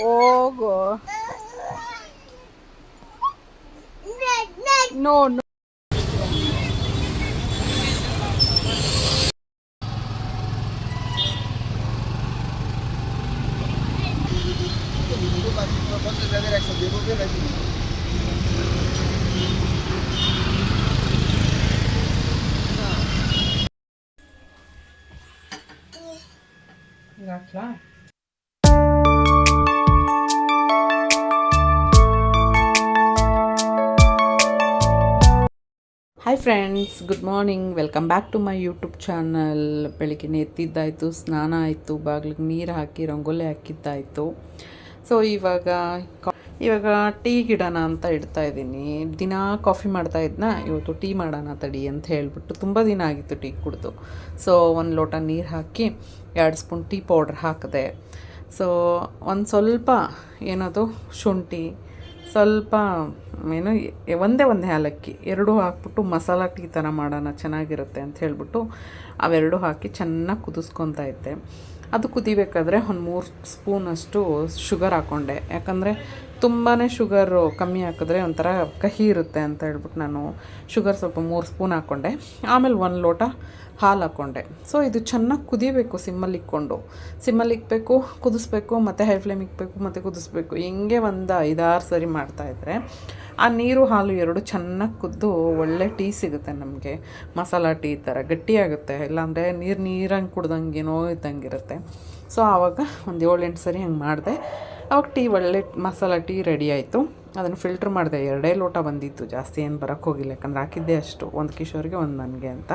ಹೋಗು no no ಹಾಕ್ಲಾ friends good morning welcome back to my YouTube channel ಬೆಳಿಗ್ಗೆ ಎತ್ತಿದ್ದಾಯಿತು, ಸ್ನಾನ ಆಯಿತು, ಬಾಗಿಲಿಗೆ ನೀರು ಹಾಕಿ, ರಂಗೋಲಿ ಹಾಕಿದ್ದಾಯಿತು. ಸೊ ಇವಾಗ ಇವಾಗ ಟೀ ಗಿಡನ ಅಂತ ಇಡ್ತಾ ಇದ್ದೀನಿ. ದಿನ ಕಾಫಿ ಮಾಡ್ತಾ ಇದ್ನ, ಇವತ್ತು ಟೀ ಮಾಡೋಣ ತಡಿ ಅಂತ ಹೇಳಿಬಿಟ್ಟು ತುಂಬ ದಿನ ಆಗಿತ್ತು ಟೀ ಕುಡಿದು. ಸೊ ಒಂದು ಲೋಟ ನೀರು ಹಾಕಿ, ಎರಡು ಸ್ಪೂನ್ ಟೀ ಪೌಡ್ರ್ ಹಾಕಿದೆ. ಸೊ ಒಂದು ಸ್ವಲ್ಪ ಏನದು ಶುಂಠಿ ಸ್ವಲ್ಪ, ಏನು ಒಂದೇ ಒಂದೇ ಏಲಕ್ಕಿ, ಎರಡೂ ಹಾಕ್ಬಿಟ್ಟು ಮಸಾಲ ಟೀ ಥರ ಮಾಡೋಣ, ಚೆನ್ನಾಗಿರುತ್ತೆ ಅಂತ ಹೇಳಿಬಿಟ್ಟು ಅವೆರಡು ಹಾಕಿ ಚೆನ್ನಾಗಿ ಕುದಿಸ್ಕೊತಾ ಇದ್ದೆ. ಅದು ಕುದಿಬೇಕಾದ್ರೆ ಒಂದು ಮೂರು ಸ್ಪೂನಷ್ಟು ಶುಗರ್ ಹಾಕ್ಕೊಂಡೆ ಯಾಕಂದರೆ ತುಂಬಾ ಶುಗರು ಕಮ್ಮಿ ಹಾಕಿದ್ರೆ ಒಂಥರ ಕಹಿ ಇರುತ್ತೆ ಅಂತ ಹೇಳ್ಬಿಟ್ಟು ನಾನು ಶುಗರ್ ಸ್ವಲ್ಪ ಮೂರು ಸ್ಪೂನ್ ಹಾಕ್ಕೊಂಡೆ ಆಮೇಲೆ ಒಂದು ಲೋಟ ಹಾಲು ಹಾಕ್ಕೊಂಡೆ ಸೊ ಇದು ಚೆನ್ನಾಗಿ ಕುದಿಬೇಕು ಸಿಮ್ಮಲ್ಲಿ ಇಕ್ಕೊಂಡು. ಸಿಮ್ಮಲ್ಲಿ ಇಕ್ಬೇಕು, ಕುದಿಸ್ಬೇಕು, ಮತ್ತು ಹೈ ಫ್ಲೇಮ್ ಇಕ್ಬೇಕು, ಮತ್ತು ಕುದಿಸ್ಬೇಕು. ಹಿಂಗೆ ಒಂದು ಐದಾರು ಸರಿ ಮಾಡ್ತಾಯಿದ್ರೆ ಆ ನೀರು, ಹಾಲು ಎರಡು ಚೆನ್ನಾಗಿ ಕುದ್ದು ಒಳ್ಳೆ ಟೀ ಸಿಗುತ್ತೆ ನಮಗೆ. ಮಸಾಲ ಟೀ ಥರ ಗಟ್ಟಿಯಾಗುತ್ತೆ ಇಲ್ಲಾಂದರೆ ನೀರು ನೀರಂಗೆ ಕುಡ್ದಂಗೇನೋ ಇದ್ದಂಗೆ ಇರುತ್ತೆ. ಸೊ ಆವಾಗ ಒಂದು ಏಳೆಂಟು ಸರಿ ಹಂಗೆ ಮಾಡಿದೆ. ಅವಾಗ ಟೀ ಒಳ್ಳೆ ಮಸಾಲ ಟೀ ರೆಡಿ ಆಯಿತು. ಅದನ್ನು ಫಿಲ್ಟ್ರ್ ಮಾಡಿದೆ, ಎರಡೇ ಲೋಟ ಬಂದಿತ್ತು. ಜಾಸ್ತಿ ಏನು ಬರೋಕ್ಕೆ ಹೋಗಿಲ್ಲ. ಯಾಕಂದ್ರೆ ಹಾಕಿದ್ದೆ ಅಷ್ಟು. ಒಂದು ಕಿಶೋರಿಗೆ ಒಂದು ನನಗೆ ಅಂತ.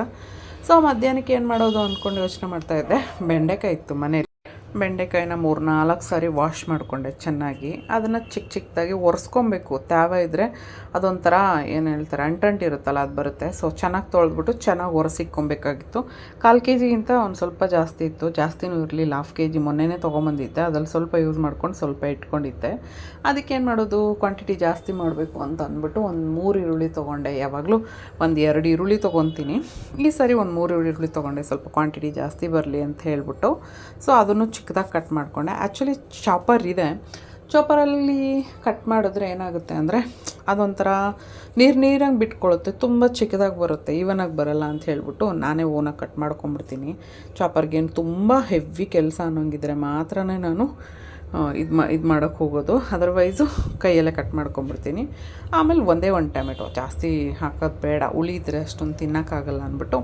ಸೊ ಮಧ್ಯಾಹ್ನಕ್ಕೆ ಏನು ಮಾಡೋದು ಅಂದ್ಕೊಂಡು ಯೋಚನೆ ಮಾಡ್ತಾಯಿದ್ದೆ ಬೆಂಡೆಕಾಯಿ ಇತ್ತು ಮನೇಲಿ. ಬೆಂಡೆಕಾಯಿನ ಮೂರು ನಾಲ್ಕು ಸಾರಿ ವಾಶ್ ಮಾಡಿಕೊಂಡೆ ಚೆನ್ನಾಗಿ. ಅದನ್ನು ಚಿಕ್ಕ ಚಿಕ್ಕದಾಗಿ ಒರೆಸ್ಕೊಬೇಕು. ತ್ಯಾವ ಇದ್ದರೆ ಅದೊಂಥರ ಏನು ಹೇಳ್ತಾರೆ, ಅಂಟಂಟು ಇರುತ್ತಲ್ಲ, ಅದು ಬರುತ್ತೆ. ಸೊ ಚೆನ್ನಾಗಿ ತೊಳೆದ್ಬಿಟ್ಟು ಚೆನ್ನಾಗಿ ಒರೆಸಿಕ್ಕೊಬೇಕಾಗಿತ್ತು ಕಾಲು ಕೆ ಜಿಗಿಂತ ಒಂದು ಸ್ವಲ್ಪ ಜಾಸ್ತಿ ಇತ್ತು. ಜಾಸ್ತಿನೂ ಇರಲಿಲ್ಲ. ಹಾಫ್ ಕೆ ಜಿ ಮೊನ್ನೆನೇ ತೊಗೊಂಬಂದಿದ್ದೆ. ಅದ್ರಲ್ಲಿ ಸ್ವಲ್ಪ ಯೂಸ್ ಮಾಡ್ಕೊಂಡು ಸ್ವಲ್ಪ ಇಟ್ಕೊಂಡಿದ್ದೆ. ಅದಕ್ಕೆ ಏನು ಮಾಡೋದು? ಕ್ವಾಂಟಿಟಿ ಜಾಸ್ತಿ ಮಾಡಬೇಕು ಅಂತ ಅಂದ್ಬಿಟ್ಟು ಒಂದು ಮೂರು ಈರುಳ್ಳಿ ತೊಗೊಂಡೆ. ಯಾವಾಗಲೂ ಒಂದು ಎರಡು ಈರುಳ್ಳಿ ತೊಗೊತೀನಿ. ಈ ಸರಿ ಒಂದು ಮೂರು ಈರುಳ್ಳಿ ತೊಗೊಂಡೆ. ಸ್ವಲ್ಪ ಕ್ವಾಂಟಿಟಿ ಜಾಸ್ತಿ ಬರಲಿ ಅಂತ ಹೇಳ್ಬಿಟ್ಟು. ಸೊ ಅದನ್ನು ಚಿಕ್ಕದಾಗಿ ಕಟ್ ಮಾಡಿಕೊಂಡೆ. ಆ್ಯಕ್ಚುಲಿ ಚಾಪರ್ ಇದೆ. ಚಾಪರಲ್ಲಿ ಕಟ್ ಮಾಡಿದ್ರೆ ಏನಾಗುತ್ತೆ ಅಂದರೆ, ಅದೊಂಥರ ನೀರು ನೀರಾಗಿ ಬಿಟ್ಕೊಳ್ಳುತ್ತೆ ತುಂಬ ಚಿಕ್ಕದಾಗಿ ಬರುತ್ತೆ. ಈವನಾಗಿ ಬರಲ್ಲ ಅಂತ ಹೇಳ್ಬಿಟ್ಟು ನಾನೇ ಓನಾಗಿ ಕಟ್ ಮಾಡ್ಕೊಂಬಿಡ್ತೀನಿ ಚಾಪರ್ಗೇನು ತುಂಬ ಹೆವಿ ಕೆಲಸ ಅನ್ನೋಂಗಿದ್ರೆ ಮಾತ್ರನೇ ನಾನು ಇದು ಮಾ, ಇದು ಮಾಡೋಕ್ಕೆ ಹೋಗೋದು. ಅದರ್ವೈಸು ಕೈಯಲ್ಲೇ ಕಟ್ ಮಾಡ್ಕೊಂಬಿಡ್ತೀನಿ ಆಮೇಲೆ ಒಂದೇ ಒಂದು ಟೊಮೆಟೊ. ಜಾಸ್ತಿ ಹಾಕೋದು ಬೇಡ. ಉಳಿದ್ರೆ ಅಷ್ಟೊಂದು ತಿನ್ನೋಕ್ಕಾಗಲ್ಲ ಅಂದ್ಬಿಟ್ಟು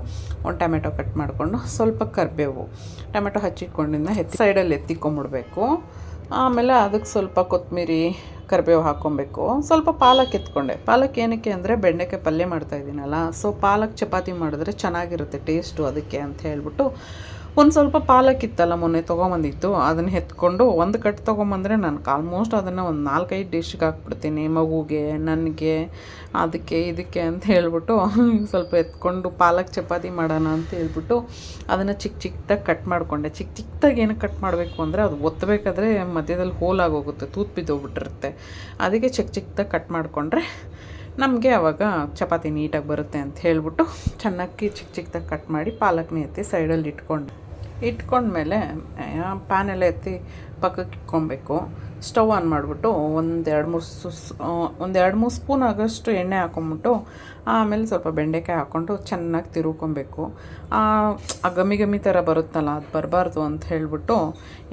ಒಂದು ಟೊಮೆಟೊ ಕಟ್ ಮಾಡಿಕೊಂಡು ಸ್ವಲ್ಪ ಕರಿಬೇವು. ಟೊಮೆಟೊ ಹಚ್ಚಿಟ್ಕೊಂಡಿಂದ ಎತ್ತಿ ಸೈಡಲ್ಲಿ ಎತ್ತಿಕೊಂಬಿಡ್ಬೇಕು. ಆಮೇಲೆ ಅದಕ್ಕೆ ಸ್ವಲ್ಪ ಕೊತ್ತಂಬರಿ ಕರಿಬೇವು ಹಾಕ್ಕೊಬೇಕು ಸ್ವಲ್ಪ ಪಾಲಕ್ ಎತ್ಕೊಂಡೆ. ಪಾಲಕ್ ಏನಕ್ಕೆ ಅಂದರೆ ಬೆಂಡೆಕಾಯಿ ಪಲ್ಯ ಮಾಡ್ತಾ ಇದ್ದೀನಲ್ಲ, ಸೊ ಪಾಲಕ್ ಚಪಾತಿ ಮಾಡಿದ್ರೆ ಚೆನ್ನಾಗಿರುತ್ತೆ ಟೇಸ್ಟು ಅದಕ್ಕೆ ಅಂತ ಹೇಳ್ಬಿಟ್ಟು ಒಂದು ಸ್ವಲ್ಪ ಪಾಲಕ್ ಇತ್ತಲ್ಲ ಮೊನ್ನೆ ತೊಗೊಂಬಂದಿತ್ತು, ಅದನ್ನು ಎತ್ಕೊಂಡು ಒಂದು ಕಟ್ ತೊಗೊಂಬಂದರೆ ನಾನು ಆಲ್ಮೋಸ್ಟ್ ಅದನ್ನು ಒಂದು ನಾಲ್ಕೈದು ಡಿಶ್ಗೆ ಹಾಕ್ಬಿಡ್ತೀನಿ. ಮಗುಗೆ, ನನಗೆ, ಅದಕ್ಕೆ ಇದಕ್ಕೆ ಅಂತ ಹೇಳ್ಬಿಟ್ಟು ಸ್ವಲ್ಪ ಎತ್ಕೊಂಡು ಪಾಲಕ್ ಚಪಾತಿ ಮಾಡೋಣ ಅಂತ ಹೇಳ್ಬಿಟ್ಟು ಅದನ್ನು ಚಿಕ್ಕ ಚಿಕ್ಕದಾಗಿ ಕಟ್ ಮಾಡಿಕೊಂಡೆ. ಚಿಕ್ಕ ಚಿಕ್ಕದಾಗಿ ಏನು ಕಟ್ ಮಾಡಬೇಕು ಅಂದರೆ ಅದು ಒತ್ತಬೇಕಾದ್ರೆ ಮಧ್ಯದಲ್ಲಿ ಹೋಲ್ ಆಗೋಗುತ್ತೆ, ತೂತ್ ಬಿದ್ದೋಗ್ಬಿಟ್ಟಿರುತ್ತೆ. ಅದಕ್ಕೆ ಚಿಕ್ಕ ಚಿಕ್ಕದಾಗಿ ಕಟ್ ಮಾಡಿಕೊಂಡ್ರೆ ನಮಗೆ ಆವಾಗ ಚಪಾತಿ ನೀಟಾಗಿ ಬರುತ್ತೆ ಅಂತ ಹೇಳಿಬಿಟ್ಟು ಚೆನ್ನಾಗಿ ಚಿಕ್ಕ ಚಿಕ್ಕದಾಗಿ ಕಟ್ ಮಾಡಿ ಪಾಲಕ್ನ ಎತ್ತಿ ಸೈಡಲ್ಲಿ ಇಟ್ಕೊಂಡೆ. ಇಟ್ಕೊಂಡ್ಮೇಲೆ ಪ್ಯಾನೆಲ್ಲ ಎತ್ತಿ ಪಕ್ಕಕ್ಕೆ ಇಟ್ಕೊಬೇಕು. ಸ್ಟವ್ ಆನ್ ಮಾಡಿಬಿಟ್ಟು ಒಂದು ಎರಡು ಮೂರು ಸುಸ್ ಒಂದೆರಡು ಮೂರು ಸ್ಪೂನ್ ಆಗೋಷ್ಟು ಎಣ್ಣೆ ಹಾಕೊಂಬಿಟ್ಟು ಆಮೇಲೆ ಸ್ವಲ್ಪ ಬೆಂಡೆಕಾಯಿ ಹಾಕ್ಕೊಂಡು ಚೆನ್ನಾಗಿ ತಿರುವ್ಕೊಬೇಕು ಆ ಗಮಿ ಗಮಿ ಥರ ಬರುತ್ತಲ್ಲ, ಅದು ಬರಬಾರ್ದು ಅಂತ ಹೇಳಿಬಿಟ್ಟು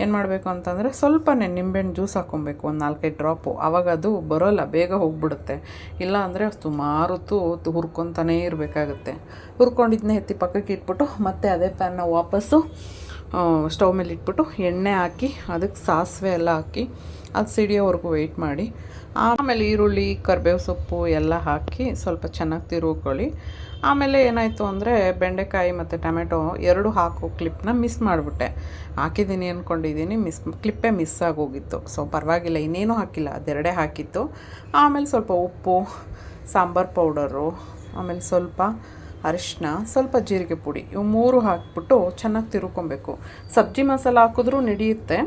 ಏನು ಮಾಡಬೇಕು ಅಂತಂದರೆ ಸ್ವಲ್ಪನೇ ನಿಂಬೆಹಣ್ಣು ಜ್ಯೂಸ್ ಹಾಕ್ಕೊಬೇಕು ಒಂದು ನಾಲ್ಕೈದು ಡ್ರಾಪು ಆವಾಗ ಅದು ಬರೋಲ್ಲ, ಬೇಗ ಹೋಗ್ಬಿಡುತ್ತೆ. ಇಲ್ಲ ಅಂದರೆ ಸುಮಾರು ಹೊತ್ತು ಹುರ್ಕೊತಾನೇ ಇರಬೇಕಾಗುತ್ತೆ. ಹುರ್ಕೊಂಡಿದ್ದನ್ನ ಎತ್ತಿ ಪಕ್ಕಕ್ಕೆ ಇಟ್ಬಿಟ್ಟು ಮತ್ತೆ ಅದೇ ಪ್ಯಾನ್ನ ವಾಪಸ್ಸು ಸ್ಟವ್ ಮೇಲೆ ಇಟ್ಬಿಟ್ಟು ಎಣ್ಣೆ ಹಾಕಿ, ಅದಕ್ಕೆ ಸಾಸಿವೆ ಎಲ್ಲ ಹಾಕಿ, ಅದು ಸಿಡಿಯೋವರೆಗೂ ವೆಯ್ಟ್ ಮಾಡಿ. ಆಮೇಲೆ ಈರುಳ್ಳಿ, ಕರ್ಬೇವು ಸೊಪ್ಪು ಎಲ್ಲ ಹಾಕಿ ಸ್ವಲ್ಪ ಚೆನ್ನಾಗಿ ತಿರುಗ್ಕೊಳ್ಳಿ. ಆಮೇಲೆ ಏನಾಯಿತು ಅಂದರೆ ಬೆಂಡೆಕಾಯಿ ಮತ್ತು ಟೊಮೆಟೊ ಎರಡು ಹಾಕೋ ಕ್ಲಿಪ್ನ ಮಿಸ್ ಮಾಡಿಬಿಟ್ಟೆ. ಹಾಕಿದ್ದೀನಿ ಅಂದ್ಕೊಂಡಿದ್ದೀನಿ ಮಿಸ್ ಕ್ಲಿಪ್ಪೇ ಮಿಸ್ ಆಗೋಗಿತ್ತು. ಸೊ ಪರವಾಗಿಲ್ಲ, ಇನ್ನೇನು ಹಾಕಿಲ್ಲ, ಅದೆರಡೇ ಹಾಕಿತ್ತು. ಆಮೇಲೆ ಸ್ವಲ್ಪ ಉಪ್ಪು, ಸಾಂಬಾರು ಪೌಡರು, ಆಮೇಲೆ ಸ್ವಲ್ಪ ಅರಿಶಿನ ಸ್ವಲ್ಪ ಜೀರಿಗೆ ಪುಡಿ. ಇವು ಮೂರು ಹಾಕ್ಬಿಟ್ಟು ಚೆನ್ನಾಗಿ ತಿರುಕೊಬೇಕು. ಸಬ್ಜಿ ಮಸಾಲ ಹಾಕಿದ್ರೂ ನಡೆಯುತ್ತೆ.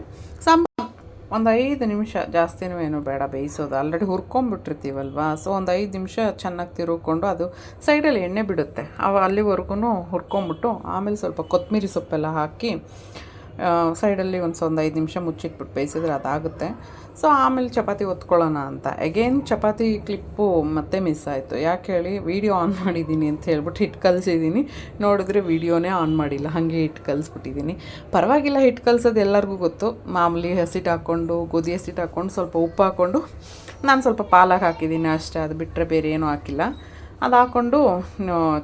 ಸಾಂಬಾರು ಒಂದು ಐದು ನಿಮಿಷ ಜಾಸ್ತಿನೂ ಏನು ಬೇಡ, ಬೇಯಿಸೋದು. ಆಲ್ರೆಡಿ ಹುರ್ಕೊಂಬಿಟ್ಟಿರ್ತೀವಲ್ವ? ಸೊ, ಒಂದು ಐದು ನಿಮಿಷ ಚೆನ್ನಾಗಿ ತಿರುಕೊಂಡು ಅದು ಸೈಡಲ್ಲಿ ಎಣ್ಣೆ ಬಿಡುತ್ತೆ. ಅವ ಅಲ್ಲಿವರೆಗೂ ಹುರ್ಕೊಂಬಿಟ್ಟು ಆಮೇಲೆ ಸ್ವಲ್ಪ ಕೊತ್ತಂಬರಿ ಸೊಪ್ಪೆಲ್ಲ ಹಾಕಿ ಸೈಡಲ್ಲಿ ಒಂದು ಒಂದು ಐದು ನಿಮಿಷ ಮುಚ್ಚಿಟ್ಬಿಟ್ಟು ಬೇಯಿಸಿದ್ರೆ ಅದಾಗುತ್ತೆ. ಸೊ ಆಮೇಲೆ ಚಪಾತಿ ಒತ್ಕೊಳ್ಳೋಣ ಅಂತ. ಅಗೇನ್ ಚಪಾತಿ ಕ್ಲಿಪ್ಪು ಮತ್ತೆ ಮಿಸ್ ಆಯಿತು. ಯಾಕೆ ಹೇಳಿ ವೀಡಿಯೋ ಆನ್ ಮಾಡಿದ್ದೀನಿ ಅಂತ ಹೇಳ್ಬಿಟ್ಟು ಹಿಟ್ಟು ಕಲಿಸಿದ್ದೀನಿ ನೋಡಿದ್ರೆ ವೀಡಿಯೋನೇ ಆನ್ ಮಾಡಿಲ್ಲ. ಹಾಗೆ ಹಿಟ್ಟು ಕಲಿಸ್ಬಿಟ್ಟಿದ್ದೀನಿ ಪರವಾಗಿಲ್ಲ ಹಿಟ್ಟು ಕಲಿಸೋದು ಎಲ್ಲರಿಗೂ ಗೊತ್ತು. ಮಾಮೂಲಿ ಹಸಿಟ್ಟು ಹಾಕ್ಕೊಂಡು ಗೋಧಿ ಹಸಿಟ್ಟು ಹಾಕ್ಕೊಂಡು ಸ್ವಲ್ಪ ಉಪ್ಪು ಹಾಕ್ಕೊಂಡು ನಾನು ಸ್ವಲ್ಪ ಪಾಲಕ್ ಹಾಕಿದ್ದೀನಿ ಅಷ್ಟೇ. ಅದು ಬಿಟ್ಟರೆ ಬೇರೆ ಏನೂ ಹಾಕಿಲ್ಲ. ಅದು ಹಾಕ್ಕೊಂಡು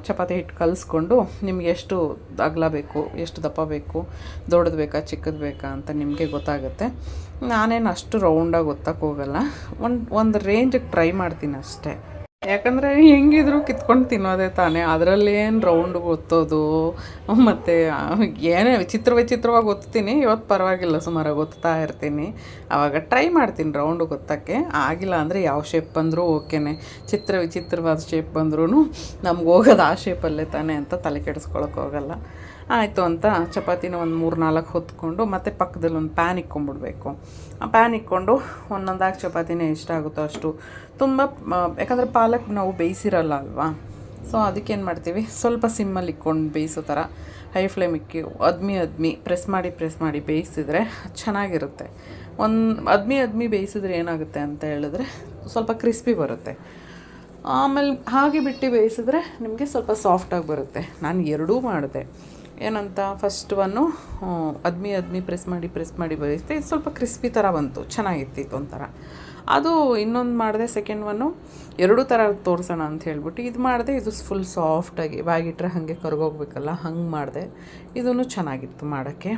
ಚಪಾತಿ ಹಿಟ್ಟು ಕಲಿಸ್ಕೊಂಡು ನಿಮ್ಗೆ ಎಷ್ಟು ಅಗಲ ಬೇಕು, ಎಷ್ಟು ದಪ್ಪ ಬೇಕು, ದೊಡ್ಡದು ಬೇಕಾ, ಚಿಕ್ಕದು ಬೇಕಾ ಅಂತ ನಿಮಗೆ ಗೊತ್ತಾಗುತ್ತೆ. ನಾನೇನು ಅಷ್ಟು ರೌಂಡಾಗಿ ಒತ್ತಕ್ಕೆ ಒಂದು ಒಂದು ರೇಂಜಿಗೆ ಟ್ರೈ ಮಾಡ್ತೀನಿ ಅಷ್ಟೇ. ಯಾಕಂದರೆ ಹೆಂಗಿದ್ರು ಕಿತ್ಕೊಂಡು ತಿನ್ನೋದೇ ತಾನೇ. ಅದರಲ್ಲಿ ಏನು ರೌಂಡ್ ಗೊತ್ತೋದು? ಮತ್ತು ಏನೇ ವಿಚಿತ್ರ ವಿಚಿತ್ರವಾಗಿ ಒತ್ತೀನಿ ಇವತ್ತು ಪರವಾಗಿಲ್ಲ, ಸುಮಾರಾಗಿ ಒತ್ತಾ ಇರ್ತೀನಿ. ಆವಾಗ ಟ್ರೈ ಮಾಡ್ತೀನಿ ರೌಂಡ್ ಗೊತ್ತಕ್ಕೆ. ಆಗಿಲ್ಲ ಅಂದರೆ ಯಾವ ಶೇಪ್ ಬಂದರೂ ಓಕೆನೆ. ಚಿತ್ರ ವಿಚಿತ್ರವಾದ ಶೇಪ್ ಬಂದ್ರೂ ನಮ್ಗೆ ಹೋಗೋದು ಆ ಶೇಪಲ್ಲೇ ತಾನೇ ಅಂತ ತಲೆ ಕೆಡಿಸ್ಕೊಳಕ್ಕೆ ಹೋಗಲ್ಲ. ಆಯಿತು ಅಂತ ಚಪಾತಿನ ಒಂದು ಮೂರು ನಾಲ್ಕು ಹೊತ್ಕೊಂಡು ಮತ್ತು ಪಕ್ಕದಲ್ಲಿ ಒಂದು ಪ್ಯಾನ್ ಇಕ್ಕೊಂಬಿಡ್ಬೇಕು. ಆ ಪ್ಯಾನ್ ಇಕ್ಕೊಂಡು ಒಂದೊಂದಾಗಿ ಚಪಾತಿನೇ ಎಷ್ಟಾಗುತ್ತೋ ಅಷ್ಟು ತುಂಬ ಯಾಕಂದರೆ ಪಾಲಕ್ ನಾವು ಬೇಯಿಸಿರಲ್ಲ ಅಲ್ವಾ? ಸೊ ಅದಕ್ಕೇನು ಮಾಡ್ತೀವಿ? ಸ್ವಲ್ಪ ಸಿಮ್ಮಲ್ಲಿ ಇಕ್ಕೊಂಡು ಬೇಯಿಸೋ ಥರ ಹೈ ಫ್ಲೇಮ್ ಇಕ್ಕಿ ಅದ್ಮಿ ಅದ್ಮಿ ಪ್ರೆಸ್ ಮಾಡಿ ಪ್ರೆಸ್ ಮಾಡಿ ಬೇಯಿಸಿದ್ರೆ ಚೆನ್ನಾಗಿರುತ್ತೆ. ಒಂದು ಅದ್ಮಿ ಅದ್ಮಿ ಬೇಯಿಸಿದ್ರೆ ಏನಾಗುತ್ತೆ ಅಂತ ಹೇಳಿದ್ರೆ ಸ್ವಲ್ಪ ಕ್ರಿಸ್ಪಿ ಬರುತ್ತೆ. ಆಮೇಲೆ ಹಾಗೆ ಬಿಟ್ಟು ಬೇಯಿಸಿದ್ರೆ ನಿಮಗೆ ಸ್ವಲ್ಪ ಸಾಫ್ಟಾಗಿ ಬರುತ್ತೆ. ನಾನು ಎರಡೂ ಮಾಡಿದೆ. ಏನಂತ ಫಸ್ಟ್ ಒನ್ನು ಅದ್ಮಿ ಅದ್ಮಿ ಪ್ರೆಸ್ ಮಾಡಿ ಪ್ರೆಸ್ ಮಾಡಿ ಬರಿಸ್ತೆ ಇದು ಸ್ವಲ್ಪ ಕ್ರಿಸ್ಪಿ ಥರ ಬಂತು ಚೆನ್ನಾಗಿತ್ತಿತ್ತು ಒಂಥರ. ಅದು ಇನ್ನೊಂದು ಮಾಡಿದೆ ಸೆಕೆಂಡ್ ಒನ್ನು ಎರಡು ಥರ ತೋರಿಸೋಣ ಅಂತ ಹೇಳ್ಬಿಟ್ಟು, ಇದು ಮಾಡಿದೆ, ಇದು ಫುಲ್ ಸಾಫ್ಟಾಗಿ ಬಾಗಿಟ್ರೆ ಹಾಗೆ ಕರ್ಗೋಗ್ಬೇಕಲ್ಲ, ಹಂಗೆ ಮಾಡಿದೆ. ಇದೂ ಚೆನ್ನಾಗಿತ್ತು ಮಾಡೋಕ್ಕೆ.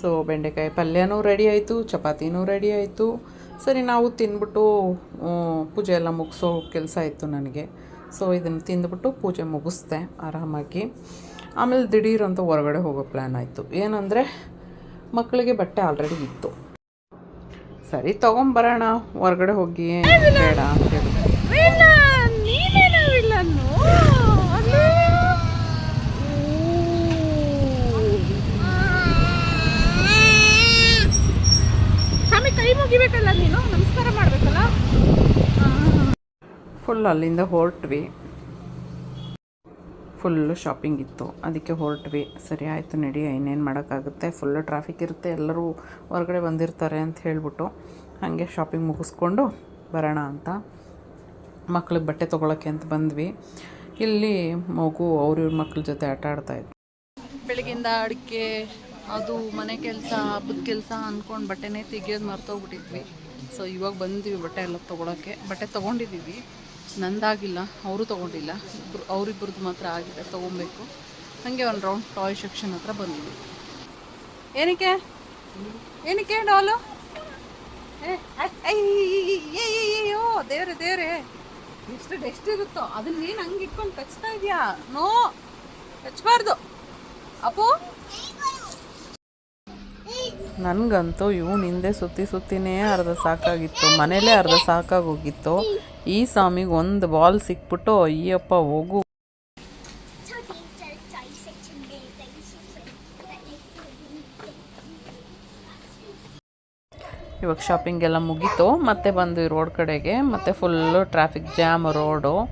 ಸೊ ಬೆಂಡೆಕಾಯಿ ಪಲ್ಯನೂ ರೆಡಿ ಆಯಿತು, ಚಪಾತಿನೂ ರೆಡಿ ಆಯಿತು. ಸರಿ, ನಾವು ತಿಂದ್ಬಿಟ್ಟು ಪೂಜೆ ಎಲ್ಲ ಮುಗಿಸೋ ಕೆಲಸ ಇತ್ತು ನನಗೆ. ಸೊ ಇದನ್ನು ತಿಂದುಬಿಟ್ಟು ಪೂಜೆ ಮುಗಿಸ್ದೆ ಆರಾಮಾಗಿ. ಆಮೇಲೆ ದಿಢೀರ್ ಅಂತ ಹೊರಗಡೆ ಹೋಗೋ ಪ್ಲ್ಯಾನ್ ಆಯಿತು. ಏನಂದರೆ ಮಕ್ಕಳಿಗೆ ಬಟ್ಟೆ ಆಲ್ರೆಡಿ ಇತ್ತು. ಸರಿ, ತೊಗೊಂಬರೋಣ, ಹೊರಗಡೆ ಹೋಗಿ. ಬೇಡ ಅಂತ ಹೇಳಿದೆ ಕೈ ಮುಗಿಬೇಕಲ್ಲ ನೀನು? ನಮಸ್ಕಾರ ಮಾಡ್ಬೇಕಲ್ಲ? ಫುಲ್ ಅಲ್ಲಿಂದ ಹೊರಟ್ವಿ. ಫುಲ್ಲು ಶಾಪಿಂಗ್ ಇತ್ತು. ಅದಕ್ಕೆ ಹೊರಟ್ವಿ. ಸರಿ ಆಯಿತು ನಡಿ, ಇನ್ನೇನು ಮಾಡೋಕ್ಕಾಗುತ್ತೆ? ಫುಲ್ಲು ಟ್ರಾಫಿಕ್ ಇರುತ್ತೆ. ಎಲ್ಲರೂ ಹೊರಗಡೆ ಬಂದಿರ್ತಾರೆ ಅಂತ ಹೇಳಿಬಿಟ್ಟು ಹಾಗೆ ಶಾಪಿಂಗ್ ಮುಗಿಸ್ಕೊಂಡು ಬರೋಣ ಅಂತ ಮಕ್ಳಿಗೆ ಬಟ್ಟೆ ತೊಗೊಳಕ್ಕೆ ಅಂತ ಬಂದ್ವಿ. ಇಲ್ಲಿ ಮಗು, ಅವ್ರ ಇವ್ರ ಮಕ್ಳ ಜೊತೆ ಆಟ ಆಡ್ತಾ ಇತ್ತು ಬೆಳಗಿಂದ ಅಡಿಕೆ, ಅದು ಮನೆ ಕೆಲಸ, ಹಬ್ಬದ ಕೆಲಸ ಅಂದ್ಕೊಂಡು ಬಟ್ಟೆನೇ ತೆಗಿಯೋದು ಮರ್ತೋಗ್ಬಿಟ್ಟಿದ್ವಿ. ಸೊ ಇವಾಗ ಬಂದ್ವಿ ಬಟ್ಟೆ ಎಲ್ಲ ತೊಗೊಳಕ್ಕೆ. ಬಟ್ಟೆ ತೊಗೊಂಡಿದ್ದೀವಿ. ನಂದಾಗಿಲ್ಲ. ಅವರು ತೊಗೊಂಡಿಲ್ಲ. ಇಬ್ಬರು ಅವರಿಬ್ಬರದ್ದು ಮಾತ್ರ ಆಗಿದೆ. ತೊಗೊಬೇಕು. ಹಾಗೆ ಒಂದು ರೌಂಡ್ ಟಾಯ್ ಸೆಕ್ಷನ್ ಹತ್ರ ಬಂದಿದ್ವಿ ಏನಕ್ಕೆ? ಏನಕ್ಕೆ ಡಾಲು ಅಯ್ಯೋ ದೇವ್ರೆ ದೇವ್ರೆ. ಎಷ್ಟು ಡೆಸ್ಟ್ ಇರುತ್ತೋ. ಅದನ್ನ ನೀನು ಹಂಗೆ ಇಟ್ಕೊಂಡು ಕಚ್ತಾ ಇದೆಯಾ? ನೋ. ಕಚ್ಚಬಾರ್ದು ಅಪ್ಪು. ನನಗಂತೂ ಇವನು ಹಿಂದೆ ಸುತ್ತಿ ಸುತ್ತಿನೇ ಅರ್ಧ ಸಾಕಾಗಿತ್ತು. ಮನೇಲೇ ಅರ್ಧ ಸಾಕಾಗೋಗಿತ್ತು. ಈ ಸ್ವಾಮಿಗೆ ಒಂದು ಬಾಲ್ ಸಿಕ್ಬಿಟ್ಟು, ಅಯ್ಯಪ್ಪ, ಹೋಗು. ಇವಾಗ ಶಾಪಿಂಗ್ ಎಲ್ಲ ಮುಗೀತು. ಮತ್ತೆ ಬಂದ್ವಿ ರೋಡ್ ಕಡೆಗೆ. ಮತ್ತೆ full traffic jam road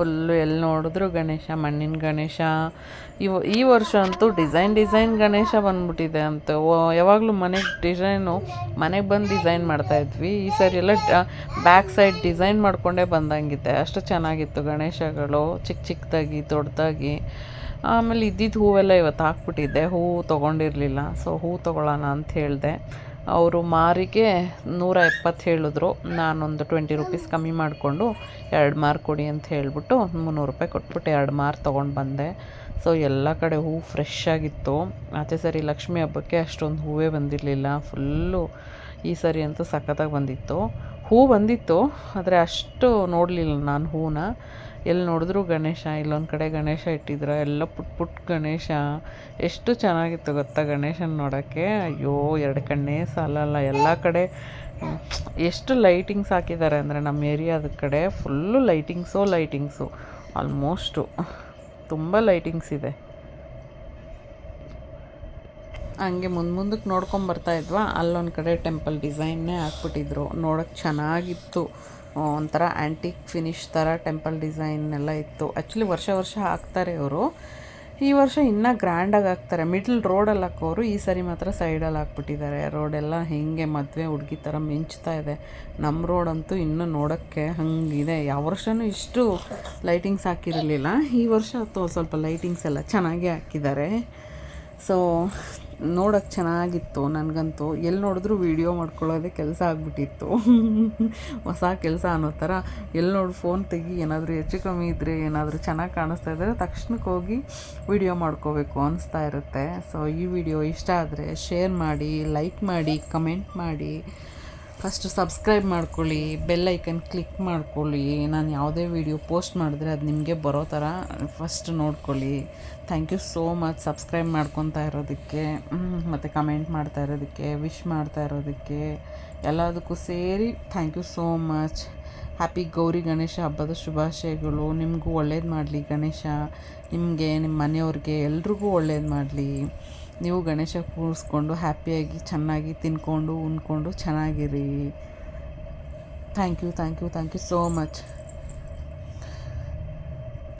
full ಎಲ್ಲಿ ನೋಡಿದ್ರು ಗಣೇಶ, ಮಣ್ಣಿನ ಗಣೇಶ. ಇವ ಈ ವರ್ಷ ಅಂತೂ ಡಿಸೈನ್ ಡಿಸೈನ್ ಗಣೇಶ ಬಂದ್ಬಿಟ್ಟಿದೆ ಅಂತ. ಯಾವಾಗಲೂ ಮನೆಗೆ ಡಿಸೈನು, ಮನೆಗೆ ಬಂದು ಡಿಸೈನ್ ಮಾಡ್ತಾಯಿದ್ವಿ ಈ ಸರಿ ಎಲ್ಲ ಬ್ಯಾಕ್ ಸೈಡ್ ಡಿಸೈನ್ ಮಾಡಿಕೊಂಡೇ ಬಂದಂಗಿದೆ. ಅಷ್ಟು ಚೆನ್ನಾಗಿತ್ತು ಗಣೇಶಗಳು ಚಿಕ್ಕ ಚಿಕ್ಕದಾಗಿ ದೊಡ್ಡದಾಗಿ ಆಮೇಲೆ ಇದ್ದಿದ್ದು ಹೂವೆಲ್ಲ ಇವತ್ತು ಹಾಕ್ಬಿಟ್ಟಿದ್ದೆ. ಹೂವು ತೊಗೊಂಡಿರಲಿಲ್ಲ. ಸೊ ಹೂವು ತೊಗೊಳ್ಳೋಣ ಅಂತ ಹೇಳಿದೆ. ಅವರು ಮಾರಿಗೆ ನೂರ ಎಪ್ಪತ್ತು ಹೇಳಿದ್ರು. ನಾನೊಂದು ಟ್ವೆಂಟಿ ರುಪೀಸ್ ಕಮ್ಮಿ ಮಾಡಿಕೊಂಡು ಎರಡು ಮಾರು ಕೊಡಿ ಅಂತ ಹೇಳಿಬಿಟ್ಟು ಮುನ್ನೂರು ರೂಪಾಯಿ ಕೊಟ್ಬಿಟ್ಟು ಎರಡು ಮಾರು ತೊಗೊಂಡು ಬಂದೆ. ಸೊ ಎಲ್ಲ ಕಡೆ ಹೂ ಫ್ರೆಶ್ ಆಗಿತ್ತು. ಆಚೆ ಸರಿ ಲಕ್ಷ್ಮಿ ಹಬ್ಬಕ್ಕೆ ಅಷ್ಟೊಂದು ಹೂವೇ ಬಂದಿರಲಿಲ್ಲ. ಫುಲ್ಲು ಈ ಸರಿ ಅಂತೂ ಸಖತ್ತಾಗಿ ಬಂದಿತ್ತು. ಹೂ ಬಂದಿತ್ತು, ಆದರೆ ಅಷ್ಟು ನೋಡಲಿಲ್ಲ ನಾನು ಹೂವನ್ನ ಎಲ್ಲಿ ನೋಡಿದ್ರು ಗಣೇಶ ಇಲ್ಲೊಂದು ಕಡೆ ಗಣೇಶ ಇಟ್ಟಿದ್ರು, ಎಲ್ಲ ಪುಟ್ ಪುಟ್ ಗಣೇಶ. ಎಷ್ಟು ಚೆನ್ನಾಗಿತ್ತು ಗೊತ್ತಾ ಗಣೇಶನ ನೋಡೋಕ್ಕೆ? ಅಯ್ಯೋ, ಎರಡು ಕಣ್ಣೇ ಸಾಲಲ್ಲ. ಎಲ್ಲ ಕಡೆ ಎಷ್ಟು ಲೈಟಿಂಗ್ಸ್ ಹಾಕಿದ್ದಾರೆ ಅಂದರೆ ನಮ್ಮ ಏರಿಯಾದ ಕಡೆ ಫುಲ್ಲು ಲೈಟಿಂಗ್ಸು ಲೈಟಿಂಗ್ಸು. ಆಲ್ಮೋಸ್ಟು ತುಂಬ ಲೈಟಿಂಗ್ಸ್ ಇದೆ. ಹಂಗೆ ಮುಂದೆ ಮುಂದಕ್ಕೆ ನೋಡ್ಕೊಂಡು ಬರ್ತಾ ಇದ್ವಾ? ಅಲ್ಲೊಂದು ಕಡೆ ಟೆಂಪಲ್ ಡಿಸೈನ್ನೇ ಹಾಕ್ಬಿಟ್ಟಿದ್ರು. ನೋಡೋಕ್ಕೆ ಚೆನ್ನಾಗಿತ್ತು. ಒಂಥರ ಆ್ಯಂಟಿಕ್ ಫಿನಿಶ್ ಥರ ಟೆಂಪಲ್ ಡಿಸೈನ್ ಎಲ್ಲ ಇತ್ತು. ಆ್ಯಕ್ಚುಲಿ ವರ್ಷ ವರ್ಷ ಹಾಕ್ತಾರೆ ಅವರು ಈ ವರ್ಷ ಇನ್ನೂ ಗ್ರ್ಯಾಂಡಾಗಿ ಹಾಕ್ತಾರೆ. ಮಿಡ್ಲ್ ರೋಡಲ್ಲಿ ಹಾಕೋರು, ಈ ಸರಿ ಮಾತ್ರ ಸೈಡಲ್ಲಿ ಹಾಕ್ಬಿಟ್ಟಿದ್ದಾರೆ. ರೋಡೆಲ್ಲ ಹೆಂಗೆ ಮದುವೆ ಹುಡುಗಿ ಥರ ಮಿಂಚ್ತಾ ಇದೆ. ನಮ್ಮ ರೋಡಂತೂ ಇನ್ನೂ ನೋಡೋಕ್ಕೆ ಹಂಗಿದೆ. ಯಾವ ವರ್ಷವೂ ಇಷ್ಟು ಲೈಟಿಂಗ್ಸ್ ಹಾಕಿರಲಿಲ್ಲ. ಈ ವರ್ಷ ಸ್ವಲ್ಪ ಲೈಟಿಂಗ್ಸ್ ಎಲ್ಲ ಚೆನ್ನಾಗೇ ಹಾಕಿದ್ದಾರೆ. ಸೊ ನೋಡೋಕ್ಕೆ ಚೆನ್ನಾಗಿತ್ತು ನನಗಂತೂ. ಎಲ್ಲಿ ನೋಡಿದ್ರು ವೀಡಿಯೋ ಮಾಡ್ಕೊಳ್ಳೋದೇ ಕೆಲಸ ಆಗಿಬಿಟ್ಟಿತ್ತು. ಹೊಸ ಕೆಲಸ ಅನ್ನೋ ಥರ. ಎಲ್ಲಿ ನೋಡಿ ಫೋನ್ ತೆಗಿ, ಏನಾದರೂ ಹೆಚ್ಚು ಕಮ್ಮಿ ಇದ್ದರೆ ಏನಾದರೂ ಚೆನ್ನಾಗಿ ಕಾಣಿಸ್ತಾ ಇದ್ದರೆ ತಕ್ಷಣಕ್ಕೆ ಹೋಗಿ ವಿಡಿಯೋ ಮಾಡ್ಕೋಬೇಕು ಅನಿಸ್ತಾ ಇರುತ್ತೆ. ಸೊ ಈ ವಿಡಿಯೋ ಇಷ್ಟ ಆದರೆ ಶೇರ್ ಮಾಡಿ ಲೈಕ್ ಮಾಡಿ ಕಮೆಂಟ್ ಮಾಡಿ. ಫಸ್ಟ್ ಸಬ್ಸ್ಕ್ರೈಬ್ ಮಾಡ್ಕೊಳ್ಳಿ ಬೆಲ್ ಐಕನ್ ಕ್ಲಿಕ್ ಮಾಡ್ಕೊಳ್ಳಿ. ನಾನು ಯಾವುದೇ ವಿಡಿಯೋ ಪೋಸ್ಟ್ ಮಾಡಿದ್ರೆ ಅದು ನಿಮಗೆ ಬರೋ ಥರ ಫಸ್ಟ್ ನೋಡ್ಕೊಳ್ಳಿ. Thank you so much subscribe ಮಾಡ್ಕೊತಾ ಇರೋದಕ್ಕೆ ಮತ್ತು ಕಮೆಂಟ್ ಮಾಡ್ತಾ ಇರೋದಕ್ಕೆ ವಿಶ್ ಮಾಡ್ತಾ ಇರೋದಕ್ಕೆ ಎಲ್ಲದಕ್ಕೂ ಸೇರಿ thank you so much happy Gauri Ganesha ಹಬ್ಬದ ಶುಭಾಶಯಗಳು. ನಿಮಗೂ ಒಳ್ಳೇದು ಮಾಡಲಿ ಗಣೇಶ. ನಿಮಗೆ ನಿಮ್ಮ ಮನೆಯವ್ರಿಗೆ ಎಲ್ರಿಗೂ ಒಳ್ಳೇದು ಮಾಡಲಿ. ನೀವು ಗಣೇಶ ಕೂರಿಸ್ಕೊಂಡು ಹ್ಯಾಪಿಯಾಗಿ ಚೆನ್ನಾಗಿ ತಿನ್ಕೊಂಡು ಉಣ್ಕೊಂಡು ಚೆನ್ನಾಗಿರಿ. Thank you thank you thank you so much